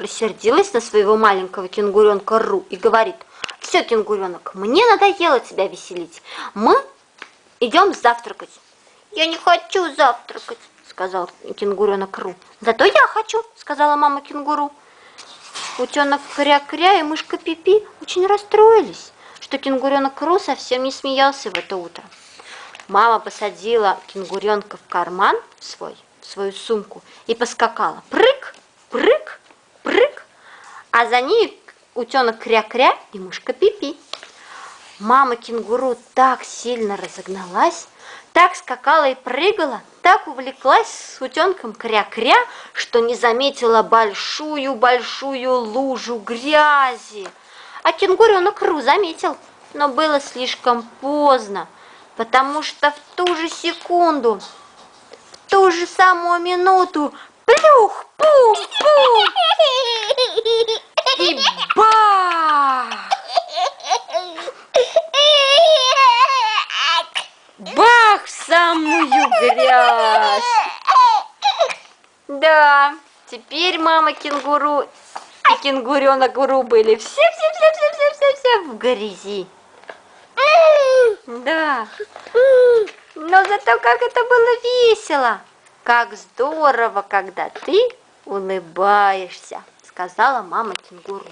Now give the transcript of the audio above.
рассердилась на своего маленького кенгуренка Ру и говорит, все, кенгуренок, мне надоело тебя веселить. Мы идем завтракать. Я не хочу завтракать, сказал кенгуренок Ру. Зато я хочу, сказала мама кенгуру. Утенок Кря-Кря и мышка Пипи очень расстроились, что кенгуренок Ру совсем не смеялся в это утро. Мама посадила кенгуренка в карман свой, в свою сумку и поскакала. Прыг, прыг. А за ней утенок Кря-Кря и мышка Пипи. Мама кенгуру так сильно разогналась, так скакала и прыгала, так увлеклась с утенком кря-кря, что не заметила большую-большую лужу грязи. А кенгуренок Ру заметил, но было слишком поздно, потому что в ту же секунду, в ту же самую минуту, плюх, пум, пум, и бах! Бах в самую грязь! Да, теперь мама кенгуру и кенгуренок Ру были все-все-все-все-все-все в грязи. Да. Но зато как это было весело. Как здорово, когда ты улыбаешься, сказала мама кенгуру.